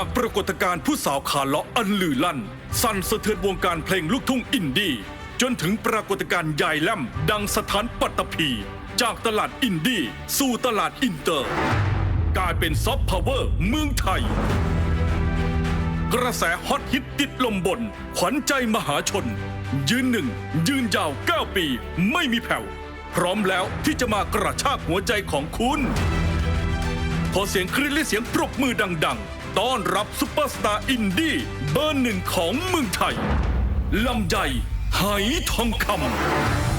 ากปรากฏการณ์ผู้สาวขาเลาะอันลือลั่น สั่นสะเทือนวงการเพลงลูกทุ่งอินดี้จนถึงปรากฏการณ์ใหญ่แล่มดังสถานปัตตภี จากตลาดอินดี้สู่ตลาดอินเตอร์ กลายเป็นซอฟต์พาวเวอร์เมืองไทย กระแสฮอตฮิตติดลมบน ขวัญใจมหาชน ยืนหนึ่ง ยืนยาว 9 ปี ไม่มีแผ่ว พร้อมแล้วที่จะมากระชากหัวใจของคุณ ขอเสียงคริดและเสียงปรบมือดัง ๆ ต้อนรับซุปเปอร์สตาร์อินดี้เบอร์หนึ่งของเมืองไทยลำใหญ่ไหทองคำ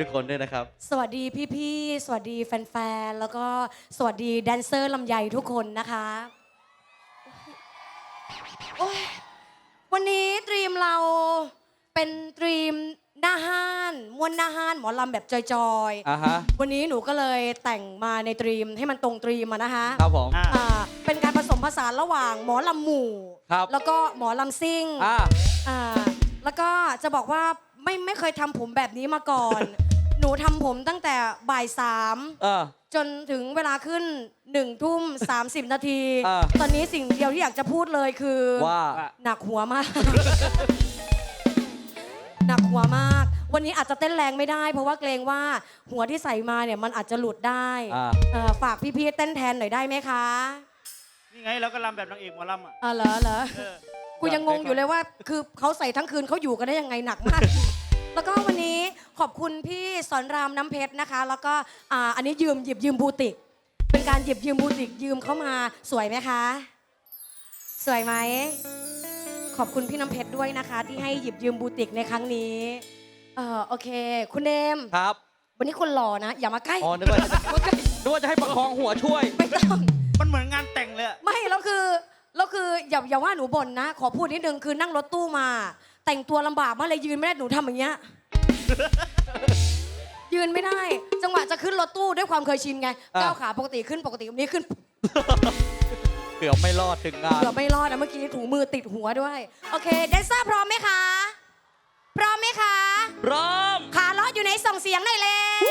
ทุกคนด้วยนะครับ สวัสดีพี่ๆ สวัสดีแฟนๆ แล้วก็สวัสดีแดนเซอร์ลำไยทุกคนนะคะโอ๊ยวันนี้ตรีมเราเป็นตรีมหน้าห้านมวนหน้าห้านหมอลำแบบจอยอ่าฮะ ๆ วันนี้หนูก็เลยแต่งมาในตรีมให้มันตรงตรีมอะนะคะครับผม อ่าอ่าเป็นการผสมผสานระหว่างหมอลำหมู่ ครับ แล้วก็หมอลำซิ่ง อ่า อ่าแล้วก็จะบอกว่าไม่ไม่เคยทำผมแบบนี้มาก่อน หนูทำผมตั้งแต่บ่ายสามเออ จนถึงเวลาขึ้นหนึ่งทุ่มสามสิบนาที อ่า ตอนนี้สิ่งเดียวที่อยากจะพูดเลยคือ ว่า หนักหัวมาก หนักหัวมาก วันนี้อาจจะเต้นแรงไม่ได้ เพราะว่าเกรงว่าหัวที่ใส่มาเนี่ยมันอาจจะหลุดได้อ่า เอ่อฝากพี่ๆเต้นแทนหน่อยได้ไหมคะนี่ไงเราก็รำแบบนางเอกหมอลำอะอ่าเหรอเหรอเออกูยังงงอยู่เลยว่า คือเขาใส่ทั้งคืนเขาอยู่กันได้ยังไงหนักมาก แล้วก็วันนี้ ขอบคุณพี่สอนรามน้ำเพชรนะคะ แล้วก็อ่าอันนี้ยืมหยิบยืมบูติก เป็นการหยิบยืมบูติกยืมเข้ามาสวยไหมคะ สวยไหม ขอบคุณพี่น้ำเพชรด้วยนะคะ ที่ให้หยิบยืมบูติกในครั้งนี้ เออโอเค คุณเนมครับวันนี้คนหล่อนะ อย่ามาใกล้อ๋อนึกว่าจะนึกว่าจะให้ประคองหัวช่วย ไม่ต้อง มันเหมือนงานแต่งเลยอะไม่แล้วคือแล้วคืออย่าอย่าว่าหนูบ่นนะ ขอพูดนิดนึงคือนั่งรถตู้มา แต่งตัวลำบากมากเลยยืนไม่ได้หนูทำอย่างเงี้ย ยืนไม่ได้ จังหวะจะขึ้นรถตู้ด้วยความเคยชินไงอะ ก้าวขาปกติขึ้นปกติวันนี้ขึ้นเกือบไม่รอดถึงงาน เกือบไม่รอดนะเมื่อกี้ถุงมือติดหัวด้วย โอเคแดนเซอร์พร้อมไหมคะ พร้อมไหมคะ พร้อม ขาเลาะอยู่ไหนส่งเสียงหน่อยเลย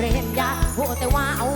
เรียนยากฮู้แต่ว่าเอา